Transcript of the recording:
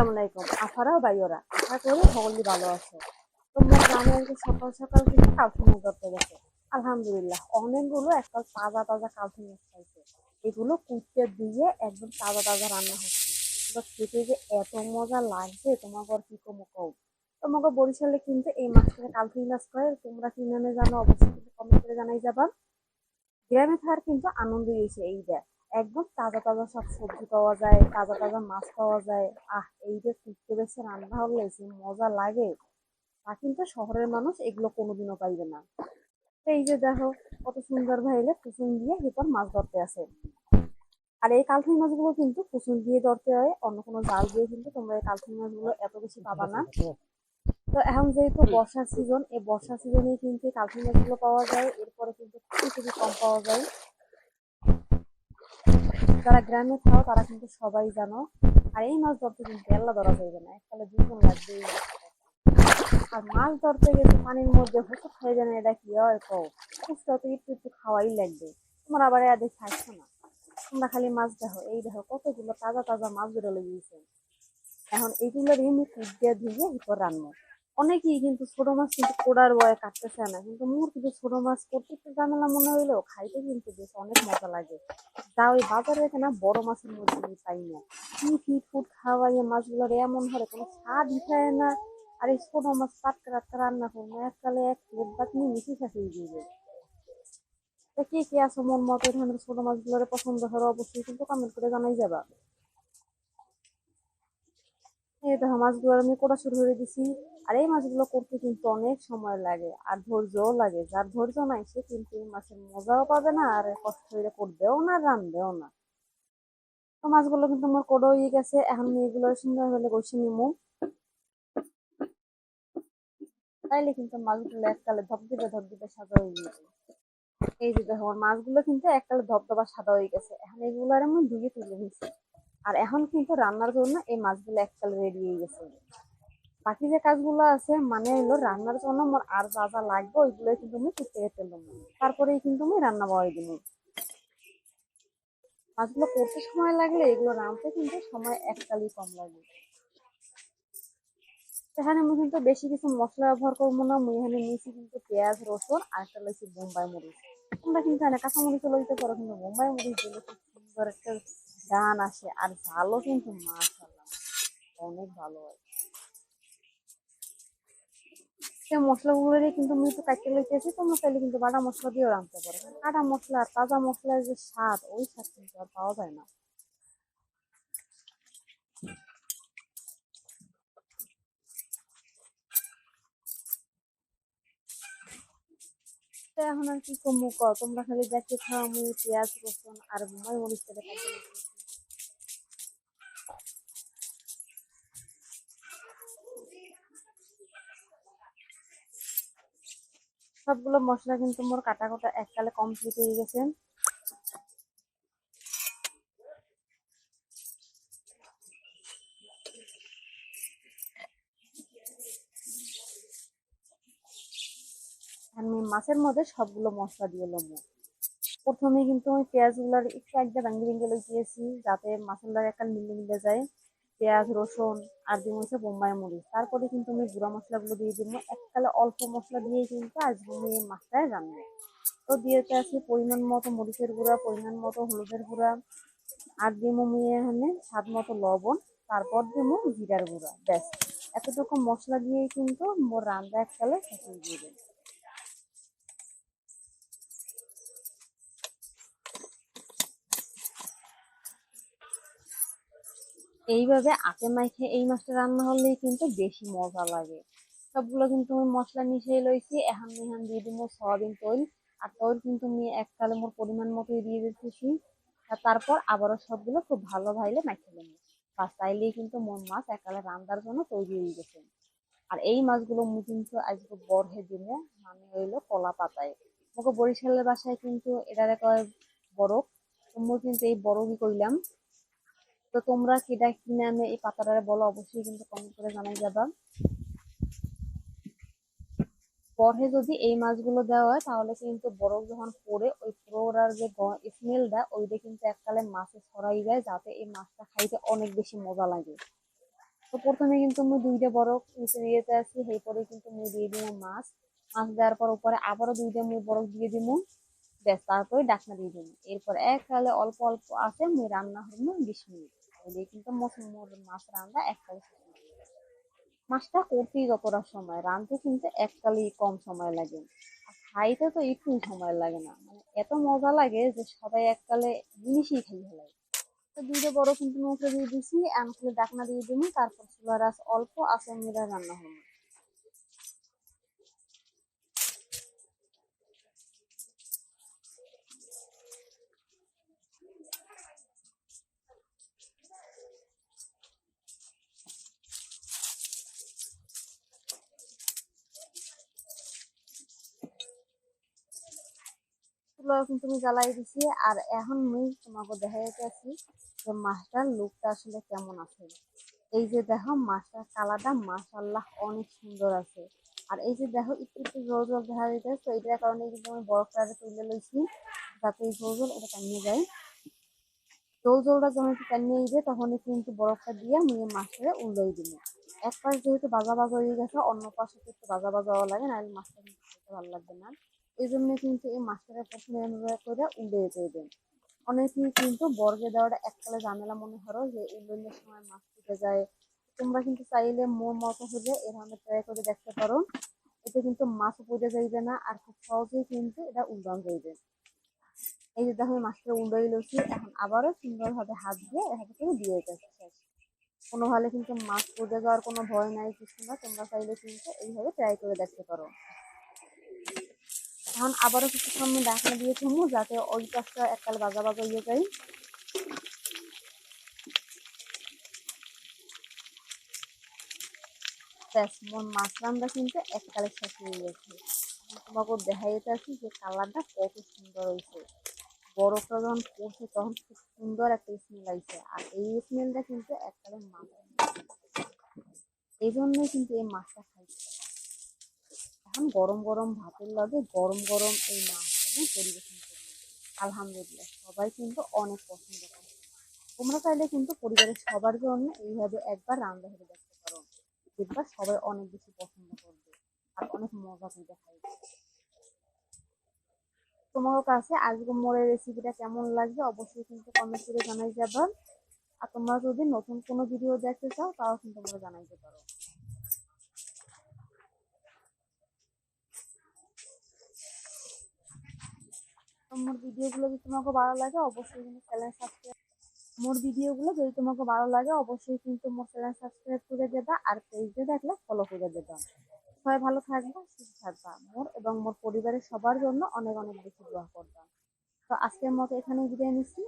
আসসালামু আলাইকুম। আফারা বাইওরা আশা করি ভালো আছে। তোমরা গ্রামে আজকে সকাল সকাল মাছ ধরতে গেছে। আলহামদুলিল্লাহ, অনেকগুলো তাজা তাজা মাছ পাইছে এগুলো দিয়ে একদম তাজা তাজা রান্না হচ্ছে। এগুলো খেতে যে এত মজা লাগছে, তোমাকে কি কমো কও? তোমাকে বরিশালে কিন্তু এই মাছটাকে কালফি মাছ করে তোমরা কি নামে জানো? অবশ্যই কিন্তু কমেন্ট করে জানাই যাবা। গ্রামে থাকার কিন্তু আনন্দই হয়েছে এইটা একদম তাজা তাজা সব সবজি পাওয়া যায় তাজা তাজা মাছ পাওয়া যায়। আহ এই যে কুচতে বেছে রান্না হলে যে মজা লাগে তা কিন্তু শহরের মানুষ এগুলো কোনোদিনও পাইবে না। এই যে দেখো কত সুন্দর ভাইলে কুসুম দিয়ে এরপর মাছ ধরতে আসে। আর এই কালফি মাছগুলো কিন্তু কুসুম দিয়ে ধরতে হয় অন্য কোনো জাল দিয়ে কিন্তু তোমরা এই কালফি মাছগুলো এত বেশি পাবা না। তো এখন যেহেতু বর্ষার সিজন এই বর্ষার সিজনে কিন্তু কালফি মাছগুলো পাওয়া যায় এরপরে কিন্তু খুবই খুবই কম পাওয়া যায়। যারা গ্রামে থাও তারা কিন্তু সবাই জানো। আর এই মাছ ধরতে কিন্তু এল্লা ধরা যাবে না। এককালে দুজন লাগবে। আর মাছ ধরতে গেছে পানির মধ্যে হোসট হয়ে যায় না এটা কি হয় কও? তো একটু একটু খাওয়াই লাগবে। তোমার আবার এদের খাইছো না। তোমরা খালি মাছ দেখো, এই দেখো, কতগুলো তাজা তাজা মাছ বেরো লেগেছে এখন এইগুলোর এমনি কুট দিয়ে ধুয়ে এরপর রান্না। অনেকেই কিন্তু ছোট মাছ কিন্তু কোড়ার বয়ে কাটতেছে না। কিন্তু মোর কিন্তু ছোট মাছ করতে একটু ঝামেলা মনে হইলেও খাইতে কিন্তু বেশ অনেক মজা লাগে। যা ওই বাজারে এখানে বড় মাছের মধ্যে পাই না। কি কি ফুড খাওয়াইয়ে মাছগুলোর এমন হলে কোনো স্বাদ খায় না। আর এই ছোট মাছ টাটকা টাটকা রান্না করব এককালে এক প্লেট ভাত নিয়ে মিশে হয়ে যাবে। তা কে কে আছো মন মতো ধরনের ছোট মাছগুলোর পছন্দ করো অবশ্যই কিন্তু কমেন্ট করে জানাই যাবা। মাছগুলো আমি কোটা শুরু করে দিছি। আর এই মাছগুলো করতে কিন্তু অনেক সময় লাগে আর ধৈর্যও লাগে। যার ধৈর্য নাই সে কিন্তু মাছের মজাও পাবে না আর কষ্ট করে করবেও না, রানবেও না। তো মাছগুলো কিন্তু আমার কোডো হয়ে গেছে। এখন এগুলো সুন্দর হলে বসে নিমু। তাইলে কিন্তু মাছগুলো এককালে ধপধপে সাদা হয়ে যাবে। এই যে দেখো মাছগুলো কিন্তু এককালে ধপধপা সাদা হয়ে গেছে। এখন এগুলো আর আমি ধুয়ে তুলে নিচ্ছি আর এখন কিন্তু রান্নার জন্য এই মাছগুলো এককালে রেডি হয়ে গেছে। বাকি যে কাজগুলো আছে মানে হলো রান্নার জন্য আমার আর যা যা লাগবে ওইগুলো কিন্তু আমি থেকে ফেললাম তারপরেই কিন্তু আমি রান্না বড়াই দিব। মাছগুলো করতে সময় লাগলে এগুলো রাঁধতে কিন্তু সময় এককালই কম লাগে। এখানে আমি কিন্তু বেশি কিছু মশলা ব্যবহার করব না। আমি এখানে নিয়েছি কিন্তু পেঁয়াজ, রসুন আর একটা লইছি বোম্বাই মরিচ। তোমরা কিন্তু এখানে কাঁচা মরিচ লইতে পারো, কিন্তু বোম্বাই মরিচ দিলে খুব সুন্দর একটা গান আসে, আর ভালো কিন্তু মাশাআল্লাহ। অনেক ভালো হয়। মশলাগুলো দিয়ে কিন্তু আমি একটু কাটতে লইতেছি তোমরা চাইলে কিন্তু বাটা মশলা দিয়েও রাঁধতে পারো। কাটা মশলা তাজা মশলার যে স্বাদ, ওই স্বাদ কিন্তু আর পাওয়া যায় না। এখন আর কি কমু তোমরা খালি দেখতে খাও আমি পেঁয়াজ, রসুন আর বোম্বাই মরিচ সবগুলো মশলা কিন্তু মোর কাটা কাটা এককালে কমপ্লিট হয়ে গেছে। আমি মাছের মধ্যে সবগুলো মশলা দিয়ে লমু প্রথমে কিন্তু আমি পেঁয়াজগুলোর একটু একদম ভেঙে ভেঙে লইতেছি যাতে মাছের লাগে একটা মিলে মিলে যায়। পেঁয়াজ, রসুন আর দিয়ে হচ্ছে বোম্বাই মরিচ। তারপরে কিন্তু আমি গুঁড়া মশলাগুলো দিয়ে দিব। এককালে অল্প মশলা দিয়ে কিন্তু আজকে আমি এই মাছটায় রান্না তো দিয়েতে আছে পরিমাণ মতো মরিচের গুঁড়া, পরিমাণ মতো হলুদের গুঁড়া, আর দিব আমি এখানে স্বাদ মতো লবণ, তারপর দিব জিরার গুঁড়া, ব্যাস। এতটুকু মশলা দিয়েই কিন্তু মোর রান্না এককালে শেষ হয়ে যাবে। এইভাবে আটে মাইখে এই মাছটা রান্না হলেই কিন্তু বেশি মজা লাগে। সবগুলো কিন্তু আমি মশলা মিশিয়ে লইছি, এখন এখান দিয়ে দিব সয়াবিন তৈল। আর তৈল কিন্তু আমি এককালে মোর পরিমাণ মতোই দিয়ে দিতেছি। তারপর আবারও সবগুলো খুব ভালো ভাইলে মাখিয়ে নেব। বাস চাইলেই কিন্তু মোর মাছ এক এককালে রান্নার জন্য তৈরি হয়ে গেছে। আর এই মাছগুলো মু কিন্তু আজকে বরহে দিনে মানে হইল কলা পাতায়। মোকে বরিশালের বাসায় কিন্তু এটারে কয় বরফ মু কিন্তু এই বরফই কইলাম। তো তোমরা কিটা কি নামে এই পাতাটারে বলো, অবশ্যই কিন্তু কমেন্ট করে জানাই যাবা। বরফে যদি এই মাছগুলো দেওয়া হয়, তাহলে কিন্তু বরফ যখন পড়ে, ওই পুরোটার যে স্মেলটা ওইটা কিন্তু এককালে মাছে ছড়াই যায়, যাতে এই মাছটা খাইতে অনেক বেশি মজা লাগে। তো প্রথমে কিন্তু মুই দুইটা বড় নিচে দিয়েতে আছি এরপরে কিন্তু মুই দিয়ে দিব মাছ। মাছ দেওয়ার পর উপরে আবারও দুইটা মুই বরফ দিয়ে দিব ব্যাস, তারপরে ডাকনা দিয়ে দিব এরপর এককালে অল্প অল্প আছে, মুই রান্না হব বিশ মিনিট। কিন্তু মাছ রান্না। মাছটা করতেই যতটা সময় কিন্তু এককালেই কম সময় লাগে। আর খাইতে তো একটু সময় লাগে না। মানে এত মজা লাগে যে সবাই এককালে জিনিসই খাই ফেলে তো দুইটা বড় কিন্তু নৌকা দিয়ে দিছি ডাকনা দিয়ে দিবি, তারপর চুলার আস অল্প আসে মিলে রান্না হবে। চুলা কিন্তু জ্বালাই দিছি। আর এখন মুই তোমাকে যে মাছটার লুকটা আসলে কেমন আছে। এই যে দেখো, মাছটার মাশাল্লাহ অনেক সুন্দর আছে। আর এই যে দেখো, একটু একটু জল জল দেখা যাইতেছে। তো কারণে কিন্তু আমি তুলে লইছি, যাতে এই জল জল এটা যায়। জল জলটা যখন একটু টানিয়ে যায় তখনই কিন্তু বরফটা দিয়ে আমি মাছটা উল্টাই দিব। এক পাশ যেহেতু বাজা বাজা হয়ে গেছে, অন্য পাশে একটু বাজা বাজা হওয়া লাগে, নাহলে মাছটা কিন্তু ভালো লাগবে না। এই জন্য কিন্তু এই মাছটা প্রথমে এভাবে করে উল্টে দেবেন। অনেকেই কিন্তু বর্গে দেওয়াটা এককালে ঝামেলা মনে করো যে উল্টানোর সময় মাছ ফুটে যায়। তোমরা কিন্তু চাইলে মোর মতো হলে এভাবে ট্রাই করে দেখতে পারো। এতে কিন্তু মাছ পুড়ে যাইবে না আর খুব সহজেই কিন্তু এটা উল্টানো যাইবে। এই যে দেখো মাছটা উল্টাই লইছি এখন আবারও সুন্দরভাবে হাত দিয়ে এভাবে করে দিয়ে যাচ্ছে। শেষ কোনোভাবে কিন্তু মাছ পুড়ে যাওয়ার কোনো ভয় নাই, কিছু না। তোমরা চাইলে কিন্তু এইভাবে ট্রাই করে দেখতে পারো। এখন আবারও কিছুক্ষণ আমি ঢাকনা দিয়ে থমু, যাতে ওই পাশটা এককাল বাজা বাজা ইয়ে যায়। ব্যাস, মোর মাছ রান্না কিন্তু এককালে শেষ হয়ে গেছে। তোমাকে দেখাই যেতে আছি যে কালারটা কত সুন্দর হয়েছে বরফটা যখন পড়ছে তখন খুব সুন্দর একটা স্মেল আইছে। আর এই স্মেলটা কিন্তু এককালে মাছ এই জন্যই কিন্তু এই মাছটা খাইছে এখন গরম গরম ভাতের লগে গরম গরম এই মাছটা পরিবেশন করব আলহামদুলিল্লাহ, সবাই কিন্তু অনেক পছন্দ করে। তোমরা চাইলে কিন্তু পরিবারের সবার জন্য এইভাবে একবার রান্না করে দেখতে পারো। দেখবা সবাই অনেক বেশি পছন্দ করবে আর অনেক মজা করে খাইবে তোমার কাছে আজকে মোড়ের রেসিপিটা কেমন লাগবে অবশ্যই কিন্তু কমেন্ট করে জানাই যাবা। আর তোমরা যদি নতুন কোনো ভিডিও দেখতে চাও, তাও কিন্তু তোমরা জানাইতে পারো। তো মোর ভিডিওগুলো যদি তোমাকে ভালো লাগে, অবশ্যই কিন্তু চ্যানেল সাবস্ক্রাইব মোর ভিডিওগুলো যদি তোমাকে ভালো লাগে, অবশ্যই কিন্তু মোর চ্যানেল সাবস্ক্রাইব করে দেবা আর পেজে দেখলে ফলো করে দেবা। সবাই ভালো থাকবা, সুস্থ থাকবা মোর এবং মোর পরিবারের সবার জন্য অনেক অনেক বেশি দোয়া করবা। তো আজকের মতো এখানে বিদায় নিচ্ছি।